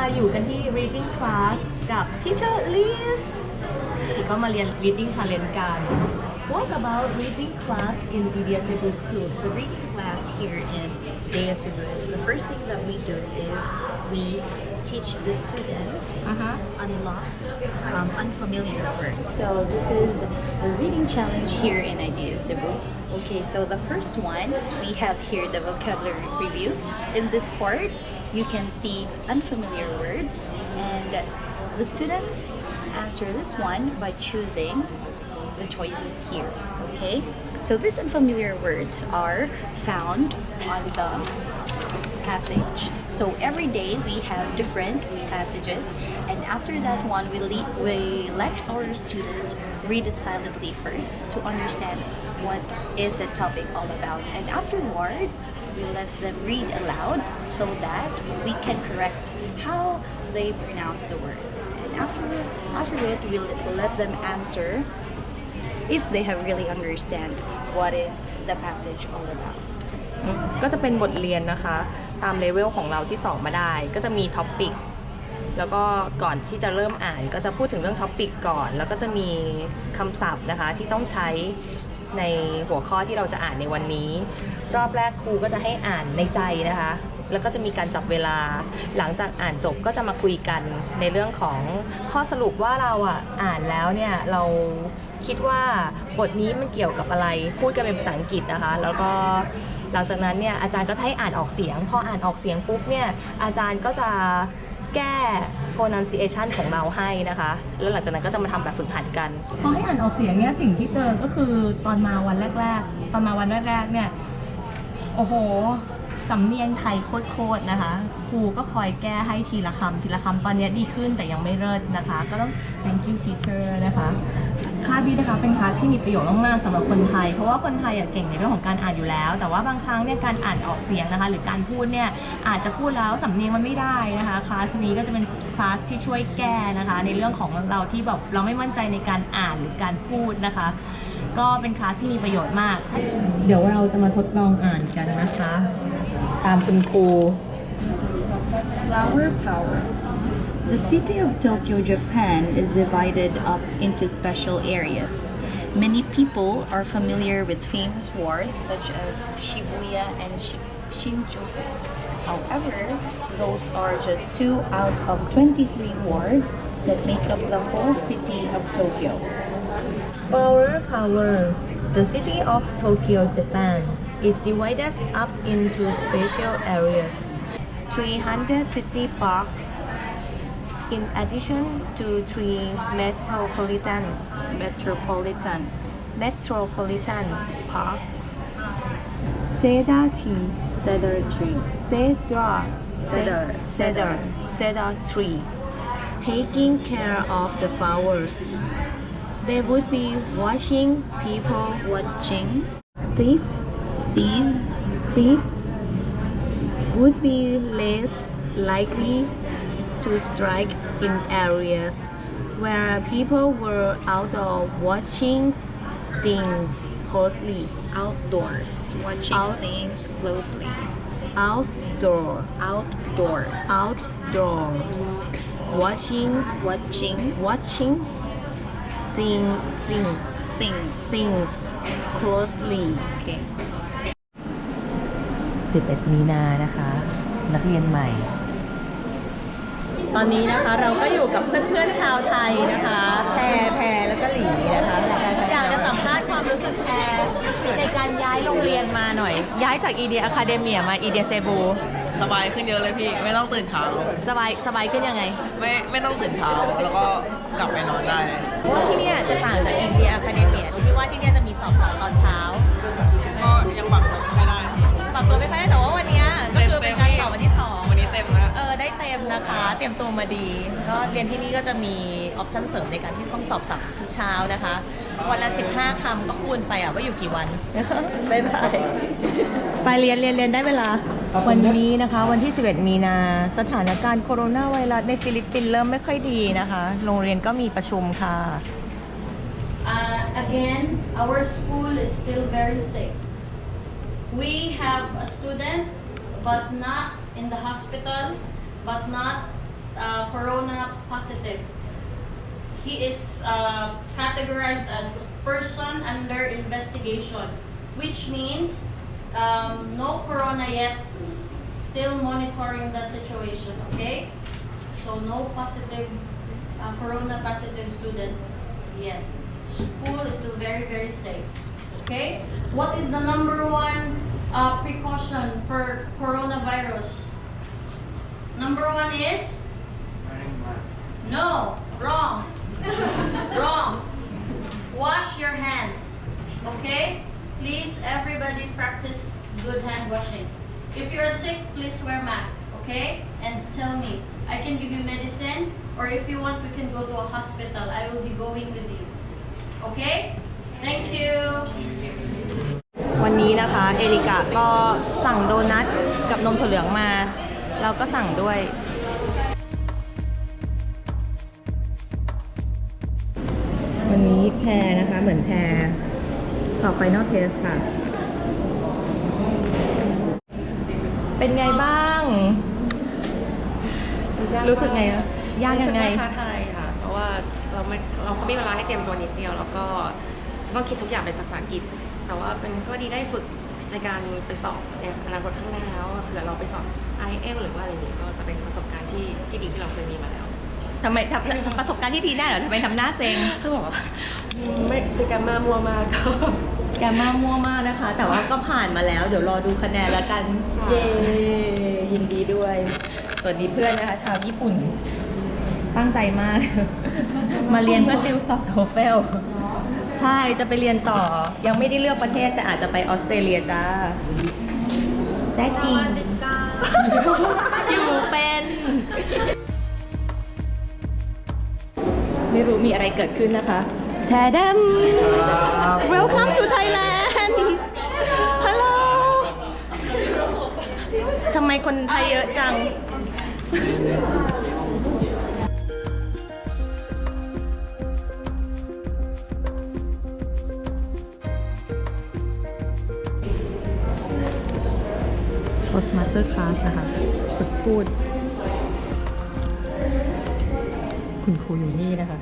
มาอยู่กันที่ reading class กับ teacher Liz ก็มาเรียน reading challenge กัน What about reading class in India Cebu School The reading class here in Dea Cebu is the first thing that we do is we teach the students uh-huh. unlock um, unfamiliar words. So this is the reading challenge here in Idea Cebu. Okay, so the first one we have here the vocabulary review. In this part, you can see unfamiliar words, and the students answer this one by choosing the choices here. Okay, so these unfamiliar words are found on the passage. So every day we have different passages, and after that one, we, we let our students read it silently first to understand what is the topic all about, and afterwards we let them read aloud so that we can correct how they pronounce the words. And after after it, we let, them answer if they have really understand what is the passage all about. ก็จะเป็นบทเรียนนะคะ ตามเลเวลของเราที่สอบมาได้ ก็จะมีท็อปปิกแล้วก็ก่อนที่จะเริ่มอ่านก็จะพูดถึงเรื่องท็อปปิกก่อน แล้วก็จะมีคำศัพท์นะคะที่ต้องใช้ ในหัวข้อที่เราจะอ่านในวันนี้ รอบแรกครูก็จะให้อ่านในใจนะคะ แล้วก็จะมีการจับเวลา หลังจากอ่านจบก็จะมาคุยกันในเรื่องของข้อสรุปว่าเราอะอ่านแล้วเนี่ยเราคิดว่าบทนี้มันเกี่ยวกับอะไรพูดกันเป็นภาษาอังกฤษนะคะ แล้วก็หลังจากนั้นเนี่ยอาจารย์ก็จะให้อ่านออกเสียง พออ่านออกเสียงปุ๊บเนี่ยอาจารย์ก็จะ แก้ pronunciation ของเราให้นะคะ แล้วหลังจากนั้นก็จะมาทำแบบฝึกหัดกัน พอให้อ่านออกเสียงเนี่ยสิ่งที่เจอก็คือตอนมาวันแรก ๆ ตอนมาวันแรกๆเนี่ยโอ้โหสำเนียงไทยโคตรๆนะคะ ครูก็คอยแก้ให้ทีละคำทีละคำตอนนี้ดีขึ้นแต่ยังไม่เลิศนะคะ ก็ต้อง thank you teacher นะคะ คลาสนี้นะคะเป็นคลาสที่มีประโยชน์มากๆสำหรับคนไทย เพราะว่าคนไทยอะเก่งในเรื่องของการอ่านอยู่แล้ว แต่ว่าบางครั้งเนี่ยการอ่านออกเสียงนะคะ หรือการพูดเนี่ยอาจจะพูดแล้วสำเนียงมันไม่ได้นะคะคลาสนี้ก็จะเป็นคลาสที่ช่วยแก้นะคะ ในเรื่องของเราที่แบบเราไม่มั่นใจในการอ่านหรือการพูดนะคะ ก็เป็นคลาสที่มีประโยชน์มาก เดี๋ยวเราจะมาทดลองอ่านกันนะคะ ตามคุณครู Flower power. The city of Tokyo, Japan is divided up into special areas. Many people are familiar with famous wards such as Shibuya and Shinjuku. However, those are just two out of 23 wards that make up the whole city of Tokyo. Power Power The city of Tokyo, Japan is divided up into special areas 300 city parks in addition to three metropolitan Metropolitan. metropolitan parks Cedar Tree Cedar tree. Cedar Cedar. Cedar Cedar Tree taking care of the flowers they would be watching people Watching. thief Thieves. thieves would be less likely to strike in areas where people were outdoor watching things closely. Outdoors. Watching Out- things closely. Outdoor, Outdoors. outdoors, watching, Watching watching thing, thing, things. things closely. Okay. 11 มีนานะคะ นักเรียนใหม่ ตอนนี้นะคะเราก็อยู่กับเพื่อนๆชาวไทยนะคะ แพรแพรแล้วก็หลีนะคะอยากจะสัมภาษณ์ความรู้สึกแพรในการย้ายโรงเรียนมาหน่อย ย้ายจากอีเดียอะคาเดเมียมาอีเดียเซบูสบายขึ้นเยอะเลยพี่ไม่ต้องตื่นเช้า สบายสบายขึ้นยังไง ไม่ไม่ต้องตื่นเช้าแล้วก็กลับไปนอนได้เพราะว่าที่เนี่ยจะต่างจากอินเดียอะคาเดเมียตรงที่ว่าที่เนี่ยจะมีสอบสอบตอนเช้า ก็ยังปรับตัวไม่ได้พี่ปรับตัวไม่ค่อย ออได้เต็มนะคะ เตรียมตัวมาดี ก็เรียนที่นี่ก็จะมีออปชั่นเสริมในการที่ต้องสอบสับทุกเช้านะคะ วันละ 15คำก็คูณไปอะว่าอยู่กี่วันบ๊ายบายไปเรียนเรียนเรียนได้เวลา วันนี้นะคะ วันที่ 11 มีนาสถานการณ์โคโรนาไวรัสในฟิลิปปินส์เริ่มไม่ค่อยดีนะคะ โรงเรียนก็มีประชุมค่ะ Uh, again, our school is still very safe. We have a student, but not in the hospital, but not uh, corona positive. He is uh, categorized as person under investigation, which means um, no corona yet, still monitoring the situation, okay? So no positive, uh, corona positive students yet. School is still very, very safe, okay? What is the number one uh, precaution for coronavirus? Number one is? No, wrong. wrong. Wash your hands. Okay? Please, everybody practice good hand washing. If you're sick, please wear mask. Okay? And tell me, I can give you medicine, or if you want, we can go to a hospital. I will be going with you. Okay? Thank you. วันนี้นะคะ เอริกาก็สั่งโดนัทกับนมถั่วเหลืองมา เราก็สั่งด้วย วันนี้แพรนะคะ เหมือนแพรสอบไฟนอลเทสค่ะ เป็นไงบ้าง รู้สึกไงอะยากยังไง รู้สึว่าท้าทายค่ะ เพราะว่าเราไม่เราก็มีเวลาให้เตรียมตัวนิดเดียว แล้วก็ต้องคิดทุกอย่างเป็นภาษาอังกฤษ แต่ว่ามันก็ดีได้ฝึก ในการไปสอบในอนาคตข้างหน้าว่าเผื่อเราไปสอบ i อ l หรือว่าอะไรอย่างนี้ก็จะเป็นประสบการณ์ที่ที่ดีที่เราเคยมีมาแล้วทำไมทำทำประสบการณ์ที่ดีได้เหรอทำไมทำหน้าเซ็งคือบอกว่าไม่คือการมามัวมากก็แกมากมั่วมากนะคะ แต่ว่าก็ผ่านมาแล้ว เดี๋ยวรอดูคะแนนแล้วกันค่ะเย้ยินดีด้วย ส่วนนี้เพื่อนนะคะ ชาวญี่ปุ่นตั้งใจมาก มาเรียนเพื่อติวสอบโทเฟล ใช่จะไปเรียนต่อยังไม่ได้เลือกประเทศแต่อาจจะไปออสเตรเลียจ้าแซกกี้อยู่เป็น ไม่รู้มีอะไรเกิดขึ้นนะคะแทดม Welcome to Thailand Hello ทำไมคนไทยเยอะจัง Toastmaster Class นะคะฝึกพูด คุณครูอยู่นี่นะคะ